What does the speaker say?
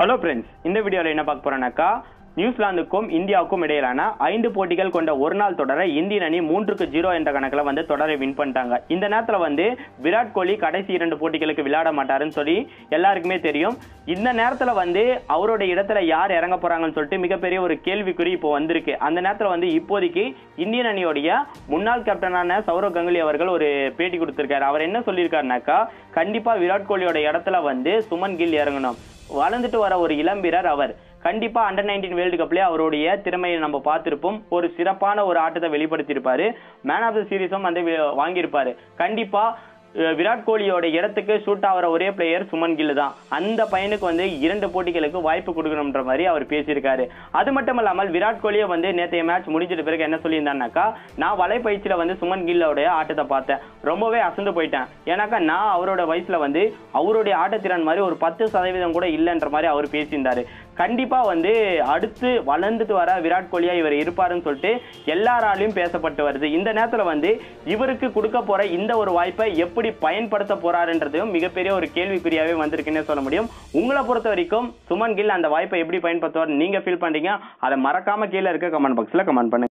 Hello friends இந்த வீடியோவில் என்ன பார்க்க போறோம்னாக்கா நியூசிலாந்துக்கும் இந்தியாவுக்கும் இடையிலான ஐந்து போட்டிகள் கொண்ட ஒரு நாள் தொடரை இந்தியன் அணி மூன்றுக்கு ஜீரோ என்ற கணக்கில் வந்து தொடரை வின் பண்ணிட்டாங்க. இந்த நேரத்தில் வந்து விராட் கோலி கடைசி இரண்டு போட்டிகளுக்கு விளையாட மாட்டாருன்னு சொல்லி எல்லாருக்குமே தெரியும். இந்த நேரத்தில் வந்து அவரோட இடத்துல யார் இறங்க போறாங்கன்னு சொல்லிட்டு மிகப்பெரிய ஒரு கேள்விக்குறி இப்போ வந்திருக்கு. அந்த நேரத்தில் வந்து இப்போதைக்கு இந்தியன் அணியோடைய முன்னாள் கேப்டனான சௌரவ் கங்குலி அவர்கள் ஒரு பேட்டி கொடுத்திருக்காரு. அவர் என்ன சொல்லியிருக்காருனாக்கா கண்டிப்பாக விராட் கோலியோட இடத்துல வந்து சுமன் கில் இறங்கணும். வளர்ந்துட்டு வர ஒரு இளம் வீரர் அவர். கண்டிப்பா அண்டர் நைன்டீன் வேர்ல்டு கப்லயே அவருடைய திறமையை நம்ம பார்த்திருப்போம். ஒரு சிறப்பான ஒரு ஆட்டத்தை வெளிப்படுத்தியிருப்பாரு. மேன் ஆஃப் த சீரீஸும் வந்து வாங்கியிருப்பாரு. கண்டிப்பா விராட் கோலியோட இடத்துக்கு ஷூட் ஆகிற ஒரே பிளேயர் சுமன் கில் தான். அந்த பையனுக்கு வந்து இரண்டு போட்டிகளுக்கு வாய்ப்பு கொடுக்கணுன்ற மாதிரி அவர் பேசியிருக்காரு. அது மட்டும் இல்லாமல் விராட் கோலியை வந்து நேற்றைய மேட்ச் முடிஞ்சிட்ட பிறகு என்ன சொல்லியிருந்தாருனாக்கா நான் வலைப்பயிற்சியில் வந்து சுமன் கில்லோடைய ஆட்டத்தை பார்த்தேன். ரொம்பவே அசந்து போயிட்டேன். ஏன்னாக்கா நான் அவரோட வயசில் வந்து அவருடைய ஆட்டத்திறன் மாதிரி ஒரு பத்து சதவீதம் கூட இல்லைன்ற மாதிரி அவர் பேசியிருந்தாரு. கண்டிப்பாக வந்து அடுத்து வளர்ந்துட்டு வர விராட் கோலியா இவர் இருப்பாருன்னு சொல்லிட்டு எல்லாராலையும் பேசப்பட்டு வருது. இந்த நேரத்தில் வந்து இவருக்கு கொடுக்க போகிற இந்த ஒரு வாய்ப்பை எப்படி பயன்படுத்த போறாருன்றதையும் மிகப்பெரிய ஒரு கேள்விக்குறியாகவே வந்திருக்குன்னே சொல்ல முடியும். உங்களை பொறுத்த வரைக்கும் சுமன் கில் அந்த வாய்ப்பை எப்படி பயன்படுத்துவார் நீங்கள் ஃபீல் பண்ணுறீங்க அதை மறக்காமல் கீழே இருக்க கமெண்ட் பாக்ஸில் கமெண்ட் பண்ணுங்க.